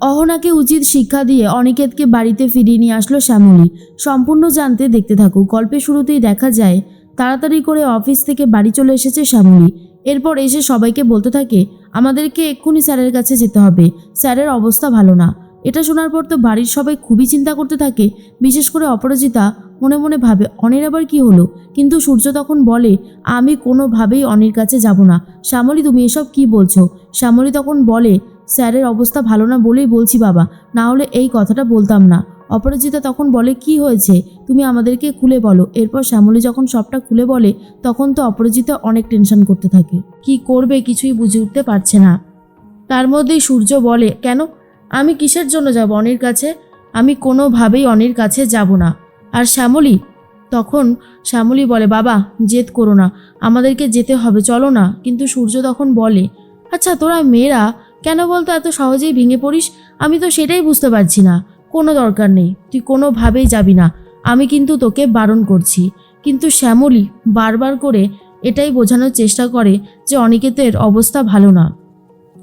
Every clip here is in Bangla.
অহনাকে উচিত শিক্ষা দিয়ে অনিকেতকে বাড়িতে ফিরিয়ে নিয়ে আসলো শ্যামলী। সম্পূর্ণ জানতে দেখতে থাকুক। গল্পের শুরুতেই দেখা যায়, তাড়াতাড়ি করে অফিস থেকে বাড়ি চলে এসেছে শ্যামলী। এরপর এসে সবাইকে বলতে থাকে, আমাদেরকে এক্ষুনি স্যারের কাছে যেতে হবে। স্যারের অবস্থা ভালো না। এটা শোনার পর তো বাড়ির সবাই খুবই চিন্তা করতে থাকে। বিশেষ করে অপরাজিতা মনে মনে ভাবে, অনির আবার কি হলো? কিন্তু সূর্য তখন বলে, আমি কোনোভাবেই অনির কাছে যাব না। শ্যামলী, তুমি এসব কি বলছো? শ্যামলী তখন বলে স্যারের অবস্থা ভালো না বলেই বলছি বাবা, না হলে এই কথাটা বলতাম না। অপরাজিতা তখন বলে, কি হয়েছে? তুমি আমাদেরকে খুলে বলো। এরপর শ্যামলী যখন সবটা খুলে বলে, তখন তো অপরাজিতা অনেক টেনশন করতে থাকে। কি করবে? কিছুই বুঝে উঠতে পারছে না। তার মধ্যেই সূর্য বলে, কেন? আমি কিসের জন্য যাব অনির কাছে? আমি কোনোভাবেই অনির কাছে যাব না। আর শ্যামলী? তখন শ্যামলী বলে, বাবা, জেদ করো না। আমাদেরকে যেতে হবে, চলো না। কিন্তু সূর্য তখন বলে আচ্ছা তোরা মেয়েরা কেন বলতো এত সহজেই ভেঙে পড়িস? আমি তো সেটাই বুঝতে পারছি না। কোনো দরকার নেই। তুই কোনোভাবেই যাবি না। আমি কিন্তু তোকে বারণ করছি। কিন্তু শ্যামলী বারবার করে এটাই বোঝানোর চেষ্টা করে যে অনিকেতের অবস্থা ভালো না।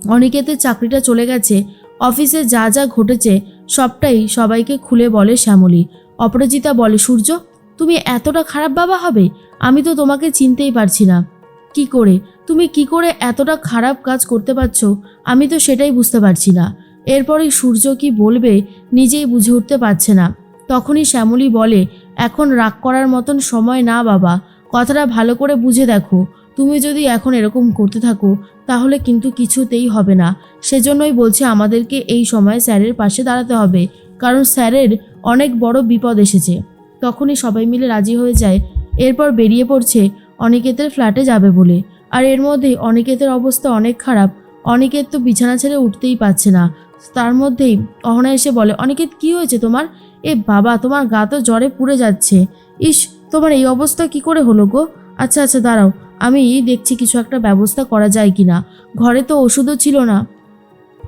অনিকেতের চাকরিটা চলে গেছে। অফিসে যা যা ঘটেছে সবটাই সবাইকে খুলে বলে শ্যামলী। অপরাজিতা বলে, সূর্য, তুমি এতটা খারাপ বাবা হবে? আমি তো তোমাকে চিনতেই পারছি না। কি করে? তুমি কি করে এতটা খারাপ কাজ করতে পারছ? আমি তো সেটাই বুঝতে পারছি না। এরপরেই সূর্য কি বলবে নিজেই বুঝে উঠতে পারছে না। তখনই শ্যামলী বলে, এখন রাগ করার মতন সময় না বাবা। কথাটা ভালো করে বুঝে দেখো। তুমি যদি এখন এরকম করতে থাকো, তাহলে কিন্তু কিছুতেই হবে না। সেজন্যই বলছে আমাদেরকে এই সময় স্যারের পাশে দাঁড়াতে হবে। কারণ স্যারের অনেক বড় বিপদ এসেছে। তখনই সবাই মিলে রাজি হয়ে যায়। এরপর বেরিয়ে পড়ছে অনিকেতের ফ্ল্যাটে যাবে বলে। আর এর মধ্যেই অনিকেতের অবস্থা অনেক খারাপ। অনিকেত তো বিছানা ছেড়ে উঠতেই পারছে না। তার মধ্যেই অহনা এসে বলে, অনিকেত, কি হয়েছে তোমার? এ বাবা, তোমার গা তো জ্বরে পুড়ে যাচ্ছে। ইস, তোমার এই অবস্থা কি করে হলো গো? আচ্ছা আচ্ছা দাঁড়াও। আমি দেখছি কিছু একটা ব্যবস্থা করা যায় কিনা। ঘরে তো ওষুধও ছিল না।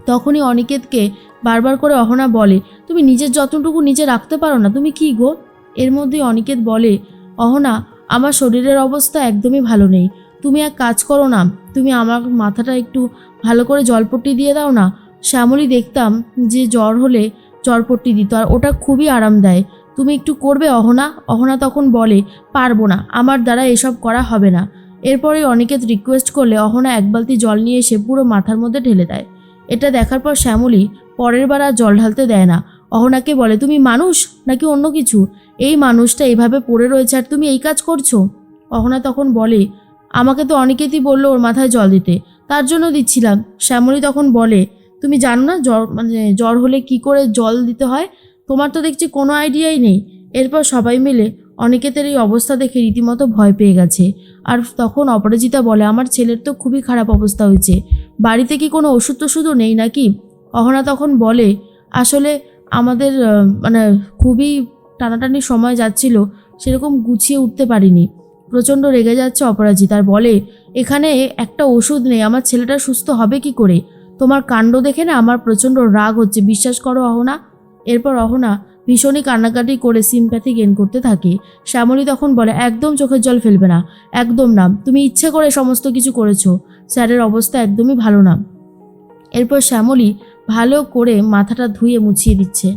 তখনই অনিকেতকে বারবার করে অহনা বলে, তুমি নিজের যত্নটুকু নিজে রাখতে পারো না, তুমি কি গো? এর মধ্যেই অনিকেত বলে, অহনা, আমার শরীরের অবস্থা একদমই ভালো নেই। তুমি এক কাজ করো না, তুমি আমার মাথাটা একটু ভালো করে জলপট্টি দিয়ে দাও না। শ্যামলী দেখতাম যে জ্বর হলে জ্বরপট্টি দিত আর ওটা খুবই আরাম দেয় তুমি একটু করবে অহনা? অহনা তখন বলে, পারব না, আমার দ্বারা এসব করা হবে না। এরপরে অনিকেত রিকোয়েস্ট করলে অহনা এক বালতি জল নিয়ে এসে পুরো মাথার মধ্যে ঢেলে দেয়। এটা দেখার পর শ্যামলী পরের বার আর জল ঢালতে দেয় না। অহনাকে বলে, তুমি মানুষ নাকি অন্য কিছু? এই মানুষটা এইভাবে পড়ে রয়েছে আর তুমি এই কাজ করছ? অহনা তখন বলে আমাকে তো অনিকেতই বলল ওর মাথায় জল দিতে। তার জন্য দিচ্ছিলাম। শ্যামলী তখন বলে, তুমি জানো না জ্বর মানে জ্বর হলে কি করে জল দিতে হয়? তোমার তো দেখছি কোনো আইডিয়াই নেই। এরপর সবাই মিলে অনিকেতের এই অবস্থা দেখে রীতিমতো ভয় পেয়ে গেছে। আর তখন অপরাজিতা বলে, আমার ছেলের তো খুবই খারাপ অবস্থা হয়েছে। বাড়িতে কি কোনো ওষুধ টষুধও নেই নাকি? অহনা তখন বলে, আসলে আমাদের মানে খুবই টানাটানি সময় যাচ্ছিল, সেরকম গুছিয়ে উঠতে পারিনি। প্রচণ্ড রেগে যাচ্ছে অপরাজিতার বলে, এখানে একটা ওষুধ নেই, আমার ছেলেটা সুস্থ হবে কি করে? তোমার কাণ্ড দেখে না আমার প্রচণ্ড রাগ হচ্ছে, বিশ্বাস করো অহনা? এরপর অহনা ভীষণই কান্নাকাটি করে সিম্প্যাথি গেন করতে থাকে। শ্যামলী তখন বলে, একদম চোখের জল ফেলবে না, একদম না, তুমি ইচ্ছে করে সমস্ত কিছু করেছ, স্যারের অবস্থা একদমই ভালো না। এরপর শ্যামলী ভালো করে মাথাটা ধুয়ে মুছিয়ে দিচ্ছে।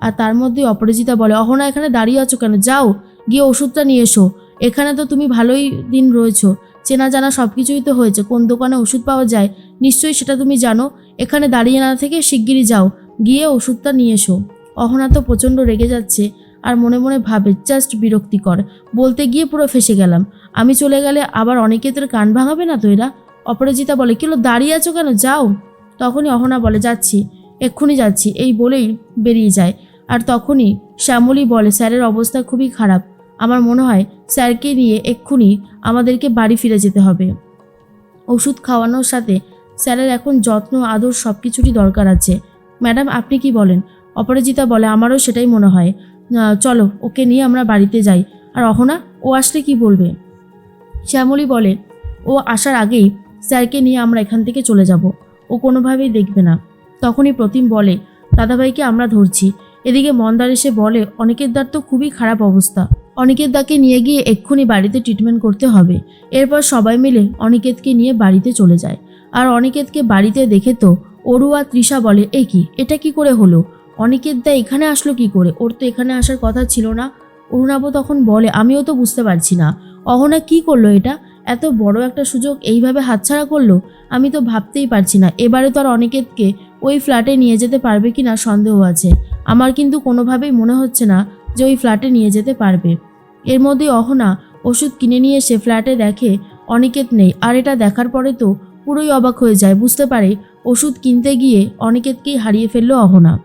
আর তার মধ্যে অপরাজিতা বলে, অহনা, এখানে দাঁড়িয়ে আছো কেন? যাও, গিয়ে ওষুধটা নিয়ে এসো। এখানে তো তুমি ভালোই দিন রয়েছো। চেনা জানা সব কিছুই তো হয়েছে। কোন দোকানে ওষুধ পাওয়া যায়, নিশ্চয়ই সেটা তুমি জানো। এখানে দাঁড়িয়ে না থেকে শিগগিরই যাও, গিয়ে ওষুধটা নিয়ে এসো। অহনা তো প্রচণ্ড রেগে যাচ্ছে আর মনে মনে ভাবে, জাস্ট বিরক্তিকর। বলতে গিয়ে পুরো ফেসে গেলাম। আমি চলে গেলে আবার অনেকেদের কান ভাঙাবে না তো এরা? অপরাজিতা বলে কিলো দাঁড়িয়ে আছো কেন? যাও। তখনই অহনা বলে, যাচ্ছি, এক্ষুনি যাচ্ছি। এই বলেই বেরিয়ে যায়। আর তখনই শ্যামলী বলে, স্যারের অবস্থা খুবই খারাপ। আমার মনে হয় স্যারকে নিয়ে এক্ষুনি আমাদেরকে বাড়ি ফিরে যেতে হবে। ওষুধ খাওয়ানোর সাথে স্যারের এখন যত্ন, আদর সব কিছুরই দরকার আছে। ম্যাডাম, আপনি কি বলেন? অপরাজিতা বলে, আমারও সেটাই মনে হয়। চলো, ওকে নিয়ে আমরা বাড়িতে যাই। আর অহনা, ও আসলে কি বলবে? শ্যামলী বলে, ও আসার আগেই স্যারকে নিয়ে আমরা এখান থেকে চলে যাব। ও কোনোভাবেই দেখবে না। তখনই প্রতিম বলে, দাদাভাইকে আমরা ধরছি। এদিকে মন্দার এসে বলে অনেকের দার তো খুবই খারাপ অবস্থা। অনিকেত দাকে নিয়ে গিয়ে এক্ষুনি বাড়িতে ট্রিটমেন্ট করতে হবে। এরপর সবাই মিলে অনিকেতকে নিয়ে বাড়িতে চলে যায়। আর অনিকেতকে বাড়িতে দেখে তো অরু আর তৃষা বলে, এ কি? এটা কি করে হলো? অনিকেত দা এখানে আসলো কি করে? ওর তো এখানে আসার কথা ছিল না। অরুণাব তখন বলে, আমিও তো বুঝতে পারছি না। অহনা কি করল এটা? এত বড় একটা সুযোগ এইভাবে হাতছাড়া করল? আমি তো ভাবতেই পারছি না। এবারে তো আর অনিকেতকে ওই ফ্ল্যাটে নিয়ে যেতে পারবে কি না সন্দেহ আছে। আমার কিন্তু কোনোভাবেই মনে হচ্ছে না যে ওই ফ্ল্যাটে নিয়ে যেতে পারবে। এর মধ্যে অহনা ওষুধ কিনে নিয়ে এসে ফ্ল্যাটে দেখে, অনিকেত নেই। আর এটা দেখার পরে তো পুরোই অবাক হয়ে যায়, বুঝতে পারে ওষুধ কিনতে গিয়ে অনিকেতকেই হারিয়ে ফেলল অহনা।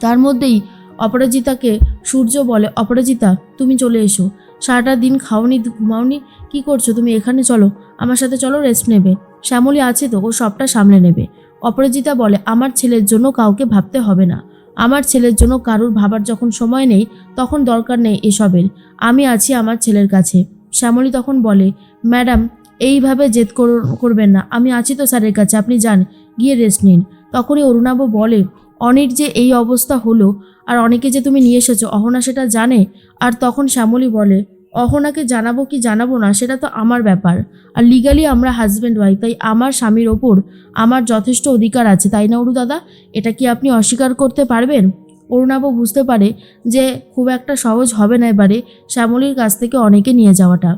তার মধ্যেই অপরাজিতাকে সূর্য বলে, অপরাজিতা, তুমি চলে এসো। সারাটা দিন খাওনি, ঘুমাওনি, কি করছ? তুমি এখানে চলো, আমার সাথে চলো রেস্ট নেবে। শ্যামলী আছে তো, ও সবটা সামলে নেবে। অপরাজিতা বলে, আমার ছেলের জন্য কাউকে ভাবতে হবে না। আমার ছেলের জন্য কারুর ভাবার যখন সময় নেই, তখন দরকার নেই এসবের। আমি আছি আমার ছেলের কাছে। শ্যামলী তখন বলে, ম্যাডাম, এইভাবে জেদ কর- করবেন না। আমি আছি তো স্যারের কাছে, আপনি যান, গিয়ে রেস্ট নিন। তখনই অরুণাব বলে, অনির যে এই অবস্থা হলো, আর অনেকে যে তুমি নিয়ে এসেছ, অহনা সেটা জানে? আর তখন শ্যামলী বলে অহনাকে জানাব কি জানাব না, সেটা তো আমার ব্যাপার। আর লিগালি আমরা হাজব্যান্ড ওয়াইফ তাই আমার স্বামীর ওপর আমার যথেষ্ট অধিকার আছে, তাই না অরু দাদা? এটা কি আপনি অস্বীকার করতে পারবেন? অরুণাব বুঝতে পারে যে খুব একটা সহজ হবে না এবারে শ্যামলীর কাছ থেকে অনেকে নিয়ে যাওয়াটা।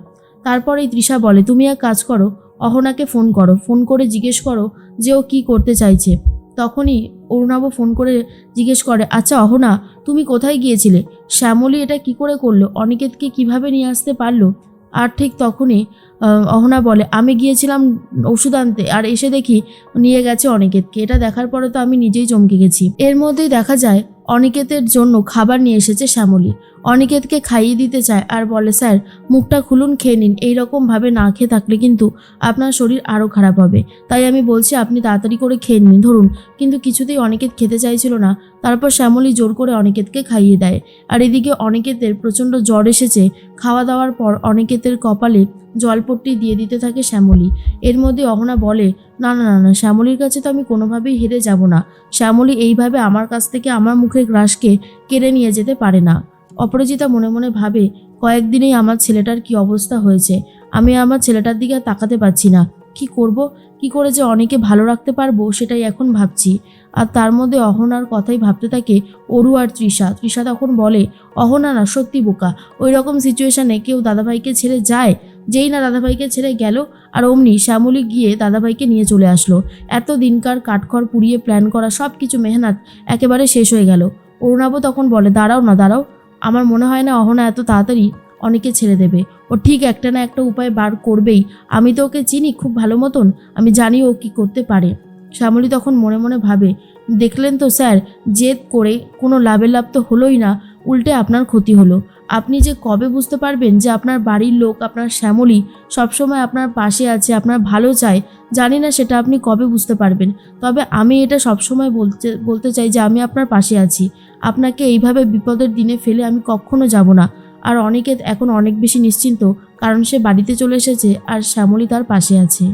তারপরেই তৃষা বলে, তুমি এক কাজ করো, অহনাকে ফোন করো ফোন করে জিজ্ঞেস করো যে ও কী করতে চাইছে। তখনই অরুণাবু ফোন করে জিজ্ঞেস করে আচ্ছা অহনা, তুমি কোথায় গিয়েছিলে? শ্যামলী এটা কি করে করল? অনিকেতকে কীভাবে নিয়ে আসতে পারল? আর ঠিক তখনই অহনা বলে, আমি গিয়েছিলাম ওষুধ আনতে আর এসে দেখি নিয়ে গেছে অনিকেতকে। এটা দেখার পরে তো আমি নিজেই চমকে গেছি। এর মধ্যেই দেখা যায় অনিকেতের জন্য খাবার নিয়ে এসেছে শ্যামলী। অনিকেতকে খাইয়ে দিতে চায় আর বলে, স্যার, মুখটা খুলুন, খেয়ে নিন। এইরকমভাবে না খেয়ে থাকলে কিন্তু আপনার শরীর আরও খারাপ হবে। তাই আমি বলছি, আপনি তাড়াতাড়ি করে খেয়ে নিন। ধরুন, কিন্তু কিছুতেই অনিকেত খেতে চাইছিল না। তারপর শ্যামলী জোর করে অনিকেতকে খাইয়ে দেয়। আর এদিকে অনিকেতের প্রচণ্ড জ্বর এসেছে। খাওয়া দাওয়ার পর অনিকেতের কপালে জলপট্টি দিয়ে দিতে থাকে শ্যামলী। এর মধ্যে অহনা বলে, না না না না, শ্যামলীর কাছে তো আমি কোনোভাবেই হেরে যাব না। শ্যামলী এইভাবে আমার কাছ থেকে আমার মুখের গ্রাসকে কেড়ে নিয়ে যেতে পারে না। অপরাজিতা মনে মনে ভাবে, কয়েকদিনেই আমার ছেলেটার কি অবস্থা হয়েছে? আমি আমার ছেলেটার দিকে তাকাতে পারছি না। কি করব? কি করে যে অনেকে ভালো রাখতে পারব সেটাই এখন ভাবছি। আর তার মধ্যে অহনার কথাই ভাবতে থাকে অরু আর তৃষা। তৃষা তখন বলে, অহনা না, সত্যি বোকা। ওই রকম সিচুয়েশানে কেউ দাদাভাইকে ছেড়ে যায়? যেই না দাদাভাইকে ছেড়ে গেল, আর অমনি শ্যামলী গিয়ে দাদাভাইকে নিয়ে চলে আসলো। এত দিনকার কাঠখড় পুড়িয়ে প্ল্যান করা সব কিছু মেহনত একেবারে শেষ হয়ে গেল। অরুণাব তখন বলে, দাঁড়াও না, দাঁড়াও। আমার মনে হয় না অহনা এত তাড়াতাড়ি অনেকে ছেড়ে দেবে। ও ঠিক একটা না একটা উপায় বার করবেই। আমি তো ওকে চিনি খুব ভালো মতন। আমি জানি ও কি করতে পারে। শ্যামলী তখন মনে মনে ভাবে, দেখলেন তো স্যার, জেদ করে কোনো লাভের লাভ তো হলোই না। উল্টে আপনার ক্ষতি হলো। আপনি যে কবে বুঝতে পারবেন যে আপনার বাড়ির লোক, আপনার শ্যামলী সবসময় আপনার পাশে আছে, আপনার ভালো চায়, জানি না সেটা আপনি কবে বুঝতে পারবেন। তবে আমি এটা সবসময় বলতে বলতে চাই যে আমি আপনার পাশে আছি। আপনাকে এইভাবে বিপদের দিনে ফেলে আমি কখনো যাব না। আর অনেকে এখন অনেক বেশি নিশ্চিন্ত, কারণ সে বাড়িতে চলে এসেছে আর শ্যামলী তার পাশে আছে।